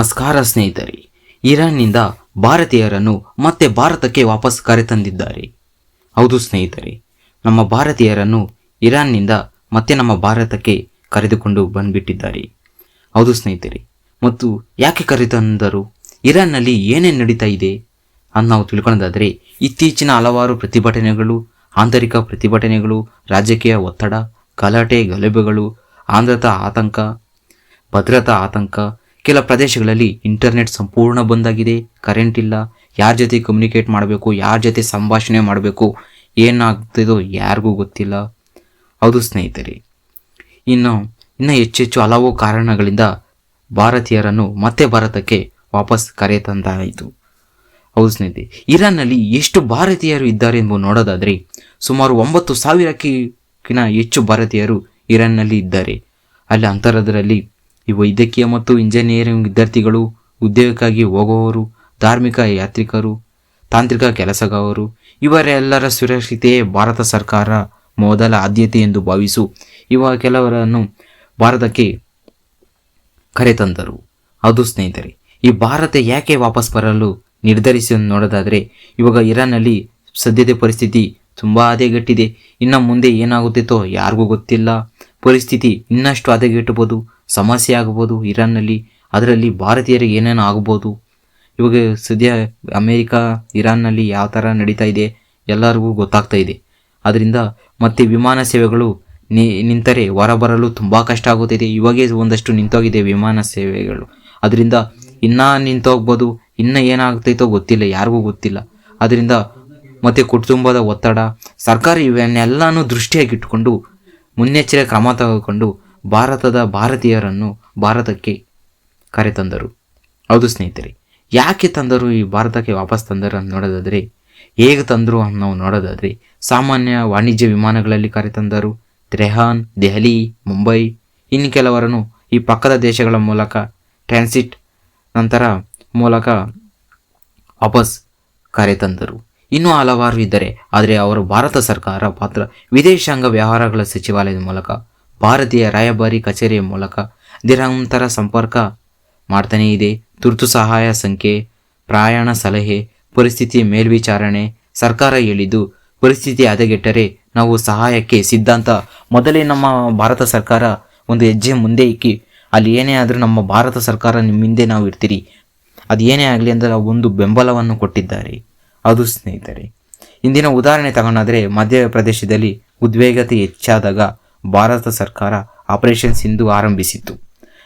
ನಮಸ್ಕಾರ ಸ್ನೇಹಿತರೆ. ಇರಾನ್ನಿಂದ ಭಾರತೀಯರನ್ನು ಮತ್ತೆ ಭಾರತಕ್ಕೆ ವಾಪಸ್ ಕರೆತಂದಿದ್ದಾರೆ. ಹೌದು ಸ್ನೇಹಿತರೆ, ನಮ್ಮ ಭಾರತೀಯರನ್ನು ಇರಾನ್ನಿಂದ ಮತ್ತೆ ನಮ್ಮ ಭಾರತಕ್ಕೆ ಕರೆದುಕೊಂಡು ಬಂದ್ಬಿಟ್ಟಿದ್ದಾರೆ. ಹೌದು ಸ್ನೇಹಿತರೆ, ಮತ್ತು ಯಾಕೆ ಕರೆತಂದರು? ಇರಾನ್ನಲ್ಲಿ ಏನೇನು ನಡೀತಾ ಇದೆ? ಅಂತ ನಾವು ತಿಳ್ಕೊಳ್ಳೋದಾದರೆ, ಇತ್ತೀಚಿನ ಹಲವಾರು ಪ್ರತಿಭಟನೆಗಳು, ಆಂತರಿಕ ಪ್ರತಿಭಟನೆಗಳು, ರಾಜಕೀಯ ಒತ್ತಡ, ಗಲಾಟೆ, ಗಲಭೆಗಳು ಆಂಧ್ರತಾ ಆತಂಕ, ಭದ್ರತಾ ಆತಂಕ ಕೆಲ ಪ್ರದೇಶಗಳಲ್ಲಿ ಇಂಟರ್ನೆಟ್ ಸಂಪೂರ್ಣ ಬಂದಾಗಿದೆ ಕರೆಂಟ್ ಇಲ್ಲ, ಯಾರ ಜೊತೆ ಕಮ್ಯುನಿಕೇಟ್ ಮಾಡಬೇಕು, ಯಾರ ಜೊತೆ ಸಂಭಾಷಣೆ ಮಾಡಬೇಕು, ಏನಾಗ್ತಿದೋ ಯಾರಿಗೂ ಗೊತ್ತಿಲ್ಲ. ಹೌದು ಸ್ನೇಹಿತರೆ, ಇನ್ನು ಇನ್ನು ಹೆಚ್ಚೆಚ್ಚು ಹಲವು ಕಾರಣಗಳಿಂದ ಭಾರತೀಯರನ್ನು ಮತ್ತೆ ಭಾರತಕ್ಕೆ ವಾಪಸ್ ಕರೆತಂದಾಯಿತು ಹೌದು ಸ್ನೇಹಿತರೆ, ಇರಾನ್ನಲ್ಲಿ ಎಷ್ಟು ಭಾರತೀಯರು ಇದ್ದಾರೆ ಎಂಬುದು ನೋಡೋದಾದರೆ, ಸುಮಾರು ಒಂಬತ್ತು ಸಾವಿರಕ್ಕಿಂತ ಹೆಚ್ಚು ಭಾರತೀಯರು ಇರಾನ್ನಲ್ಲಿ ಇದ್ದಾರೆ. ಅಲ್ಲಿ ಅಂತರದಲ್ಲಿ ಈ ವೈದ್ಯಕೀಯ ಮತ್ತು ಇಂಜಿನಿಯರಿಂಗ್ ವಿದ್ಯಾರ್ಥಿಗಳು ಉದ್ಯೋಗಕ್ಕಾಗಿ ಹೋಗುವವರು ಧಾರ್ಮಿಕ ಯಾತ್ರಿಕರು, ತಾಂತ್ರಿಕ ಕೆಲಸಗಾರರು ಇವರೆಲ್ಲರ ಸುರಕ್ಷತೆಯೇ ಭಾರತ ಸರ್ಕಾರ ಮೊದಲ ಆದ್ಯತೆ ಎಂದು ಭಾವಿಸು ಇವ ಕೆಲವರನ್ನು ಭಾರತಕ್ಕೆ ಕರೆತಂದರು. ಅದು ಸ್ನೇಹಿತರೆ, ಈ ಭಾರತ ಯಾಕೆ ವಾಪಸ್ ಬರಲು ನಿರ್ಧರಿಸಿ ನೋಡೋದಾದರೆ, ಇವಾಗ ಇರಾನ್ನಲ್ಲಿ ಸದ್ಯದ ಪರಿಸ್ಥಿತಿ ತುಂಬ ಹದಗೆಟ್ಟಿದೆ. ಇನ್ನು ಮುಂದೆ ಏನಾಗುತ್ತಿತ್ತೋ ಯಾರಿಗೂ ಗೊತ್ತಿಲ್ಲ. ಪರಿಸ್ಥಿತಿ ಇನ್ನಷ್ಟು ಹದಗೆಟ್ಟಬೋದು ಸಮಸ್ಯೆ ಆಗ್ಬೋದು, ಇರಾನ್ನಲ್ಲಿ. ಅದರಲ್ಲಿ ಭಾರತೀಯರಿಗೆ ಏನೇನು ಆಗ್ಬೋದು? ಇವಾಗ ಸದ್ಯ ಅಮೇರಿಕಾ, ಇರಾನ್ನಲ್ಲಿ ಯಾವ ಥರ ನಡೀತಾ ಇದೆ ಎಲ್ಲರಿಗೂ ಗೊತ್ತಾಗ್ತಾ ಇದೆ. ಅದರಿಂದ ಮತ್ತೆ ವಿಮಾನ ಸೇವೆಗಳು ನಿ, ನಿಂತರೆ ಹೊರಬರಲು ತುಂಬ ಕಷ್ಟ ಆಗುತ್ತಿದೆ. ಇವಾಗೇ ಒಂದಷ್ಟು ನಿಂತೋಗಿದೆ ವಿಮಾನ ಸೇವೆಗಳು. ಅದರಿಂದ ಇನ್ನೂ ನಿಂತೋಗ್ಬೋದು, ಇನ್ನೂ ಏನಾಗ್ತೈತೋ ಗೊತ್ತಿಲ್ಲ, ಯಾರಿಗೂ ಗೊತ್ತಿಲ್ಲ. ಅದರಿಂದ ಮತ್ತು ಕುಟುಂಬದ ಒತ್ತಡ, ಸರ್ಕಾರ ಇವನ್ನೆಲ್ಲನೂ ದೃಷ್ಟಿಯಾಗಿಟ್ಟುಕೊಂಡು ಮುನ್ನೆಚ್ಚರಿಕೆ ಕ್ರಮ ತೆಗೆದುಕೊಂಡು ಭಾರತದ ಭಾರತೀಯರನ್ನು ಭಾರತಕ್ಕೆ ಕರೆತಂದರು. ಹೌದು ಸ್ನೇಹಿತರೆ, ಯಾಕೆ ತಂದರು ಈ ಭಾರತಕ್ಕೆ ವಾಪಸ್ ತಂದರು ಅಂತ ನೋಡೋದಾದರೆ, ಹೇಗೆ ತಂದರು ಅಂತ ನಾವು ನೋಡೋದಾದರೆ, ಸಾಮಾನ್ಯ ವಾಣಿಜ್ಯ ವಿಮಾನಗಳಲ್ಲಿ ಕರೆತಂದರು. ತೆಹರಾನ್ ದೆಹಲಿ, ಮುಂಬೈ, ಇನ್ನು ಕೆಲವರನ್ನು ಈ ಪಕ್ಕದ ದೇಶಗಳ ಮೂಲಕ ಟ್ರಾನ್ಸಿಟ್ ನಂತರ ಮೂಲಕ ವಾಪಸ್ ಕರೆತಂದರು. ಇನ್ನೂ ಹಲವಾರು ಇದ್ದರೆ, ಆದರೆ ಅವರು ಭಾರತ ಸರ್ಕಾರ, ಪಾತ್ರ, ವಿದೇಶಾಂಗ ವ್ಯವಹಾರಗಳ ಸಚಿವಾಲಯದ ಮೂಲಕ ಭಾರತೀಯ ರಾಯಭಾರಿ ಕಚೇರಿಯ ಮೂಲಕ ನಿರಂತರ ಸಂಪರ್ಕ ಮಾಡ್ತಾನೇ ಇದೆ. ತುರ್ತು ಸಹಾಯ ಸಂಖ್ಯೆ, ಪ್ರಯಾಣ ಸಲಹೆ, ಪರಿಸ್ಥಿತಿ ಮೇಲ್ವಿಚಾರಣೆ, ಸರ್ಕಾರ ಹೇಳಿದ್ದು, ಪರಿಸ್ಥಿತಿ ಹದಗೆಟ್ಟರೆ ನಾವು ಸಹಾಯಕ್ಕೆ ಸಿದ್ಧಾಂತ. ಮೊದಲೇ ನಮ್ಮ ಭಾರತ ಸರ್ಕಾರ ಒಂದು ಹೆಜ್ಜೆ ಮುಂದೆ ಇಕ್ಕಿ, ಅಲ್ಲಿ ಏನೇ ಆದರೂ ನಮ್ಮ ಭಾರತ ಸರ್ಕಾರ ನಿಮ್ಮ ಹಿಂದೆ ನಾವು ಇರ್ತೀರಿ. ಅದು ಏನೇ ಆಗಲಿ ಅಂದರೆ ಒಂದು ಬೆಂಬಲವನ್ನು ಕೊಟ್ಟಿದ್ದಾರೆ. ಅದು ಸ್ನೇಹಿತರೆ. ಇಂದಿನ ಉದಾಹರಣೆ ತಗೊಂಡಾದರೆ ಮಧ್ಯಪ್ರದೇಶದಲ್ಲಿ ಉದ್ವೇಗತೆ ಹೆಚ್ಚಾದಾಗ ಭಾರತ ಸರ್ಕಾರ ಆಪರೇಷನ್ ಸಿಂಧು ಆರಂಭಿಸಿತ್ತು.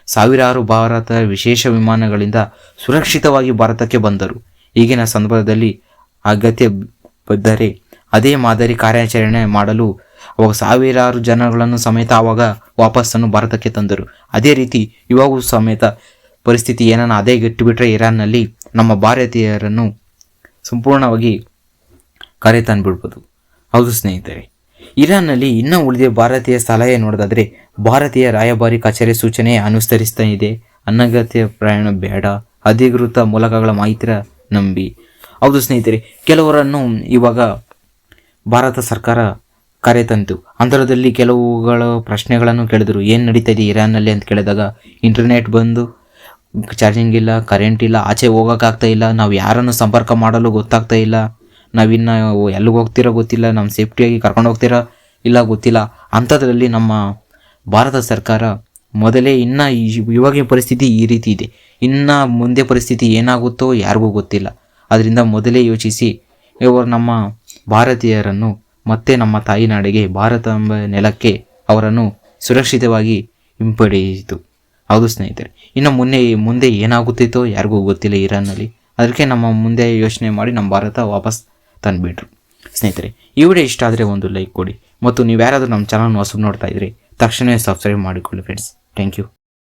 ಸಾವಿರಾರು ಭಾರತ ವಿಶೇಷ ವಿಮಾನಗಳಿಂದ ಸುರಕ್ಷಿತವಾಗಿ ಭಾರತಕ್ಕೆ ಬಂದರು. ಈಗಿನ ಸಂದರ್ಭದಲ್ಲಿ ಅಗತ್ಯ ಬಿದ್ದರೆ ಅದೇ ಮಾದರಿ ಕಾರ್ಯಾಚರಣೆ ಮಾಡಲು ಅವಾಗ ಸಾವಿರಾರು ಜನಗಳನ್ನು ಸಮೇತ ಆವಾಗ ವಾಪಸ್ಸನ್ನು ಭಾರತಕ್ಕೆ ತಂದರು. ಅದೇ ರೀತಿ ಇವಾಗೂ ಸಮೇತ ಪರಿಸ್ಥಿತಿ ಏನನ್ನ ಅದೇ ಬಿಟ್ಟರೆ ಇರಾನ್ನಲ್ಲಿ ನಮ್ಮ ಭಾರತೀಯರನ್ನು ಸಂಪೂರ್ಣವಾಗಿ ಕರೆ ತಂದುಬಿಡ್ಬೋದು ಹೌದು ಸ್ನೇಹಿತರೆ ಇರಾನ್ನಲ್ಲಿ ಇನ್ನೂ ಉಳಿದ ಭಾರತೀಯ ಸಲಹೆ ನೋಡೋದಾದರೆ, ಭಾರತೀಯ ರಾಯಭಾರಿ ಕಚೇರಿ ಸೂಚನೆ ಅನುಸರಿಸ್ತಾ ಇದೆ. ಅನಗತ್ಯ ಪ್ರಯಾಣ ಬೇಡ. ಅಧಿಕೃತ ಮೂಲಕಗಳ ಮಾಹಿತಿ ನಂಬಿ. ಹೌದು ಸ್ನೇಹಿತರೆ, ಕೆಲವರನ್ನು ಇವಾಗ ಭಾರತ ಸರ್ಕಾರ ಕರೆತಂತು. ಅಂತರದಲ್ಲಿ ಕೆಲವುಗಳ ಪ್ರಶ್ನೆಗಳನ್ನು ಕೇಳಿದರು. ಏನು ನಡೀತಾ ಇದೆ ಇರಾನ್ನಲ್ಲಿ ಅಂತ ಕೇಳಿದಾಗ, ಇಂಟರ್ನೆಟ್ ಬಂದು, ಚಾರ್ಜಿಂಗ್ ಇಲ್ಲ, ಕರೆಂಟ್ ಇಲ್ಲ, ಆಚೆ ಹೋಗೋಕ್ಕಾಗ್ತಾ ಇಲ್ಲ, ನಾವು ಯಾರನ್ನು ಸಂಪರ್ಕ ಮಾಡಲು ಗೊತ್ತಾಗ್ತಾ ಇಲ್ಲ. ನಾವಿನ್ನು ಎಲ್ಲಿಗೆ ಹೋಗ್ತಿರೋ ಗೊತ್ತಿಲ್ಲ ನಮ್ಮ ಸೇಫ್ಟಿಯಾಗಿ ಕರ್ಕೊಂಡು ಹೋಗ್ತೀರಾ ಇಲ್ಲ ಗೊತ್ತಿಲ್ಲ. ಅಂಥದ್ರಲ್ಲಿ ನಮ್ಮ ಭಾರತ ಸರ್ಕಾರ ಮೊದಲೇ ಇನ್ನು ಇವಾಗಿನ ಪರಿಸ್ಥಿತಿ ಈ ರೀತಿ ಇದೆ. ಇನ್ನು ಮುಂದೆ ಪರಿಸ್ಥಿತಿ ಏನಾಗುತ್ತೋ ಯಾರಿಗೂ ಗೊತ್ತಿಲ್ಲ. ಅದರಿಂದ ಮೊದಲೇ ಯೋಚಿಸಿ, ಇವರು ನಮ್ಮ ಭಾರತೀಯರನ್ನು ಮತ್ತೆ ನಮ್ಮ ತಾಯಿನಾಡಿಗೆ, ಭಾರತ ಎಂಬ ನೆಲಕ್ಕೆ ಅವರನ್ನು ಸುರಕ್ಷಿತವಾಗಿ ಹಿಂಪಡೆಯಿತು. ಹೌದು ಸ್ನೇಹಿತರೆ, ಇನ್ನು ಮುನ್ನೆ, ಮುಂದೆ ಏನಾಗುತ್ತಿತ್ತೋ ಯಾರಿಗೂ ಗೊತ್ತಿಲ್ಲ ಇರಾನ್ನಲ್ಲಿ. ಅದಕ್ಕೆ ನಮ್ಮ ಮುಂದೆ ಯೋಚನೆ ಮಾಡಿ ನಮ್ಮ ಭಾರತ ವಾಪಸ್ ತಂದುಬಿಟ್ರು. ಸ್ನೇಹಿತರೆ, ಈ ವಿಡಿಯೋ ಇಷ್ಟ ಆದರೆ ಒಂದು ಲೈಕ್ ಕೊಡಿ. ಮತ್ತು ನೀವು ಯಾರಾದರೂ ನಮ್ಮ ಚಾನಲ್ನ ಹೊಸ ನೋಡ್ತಾ ಇದ್ದರೆ ತಕ್ಷಣವೇ ಸಬ್ಸ್ಕ್ರೈಬ್ ಮಾಡಿಕೊಳ್ಳಿ ಫ್ರೆಂಡ್ಸ್ ಥ್ಯಾಂಕ್ ಯು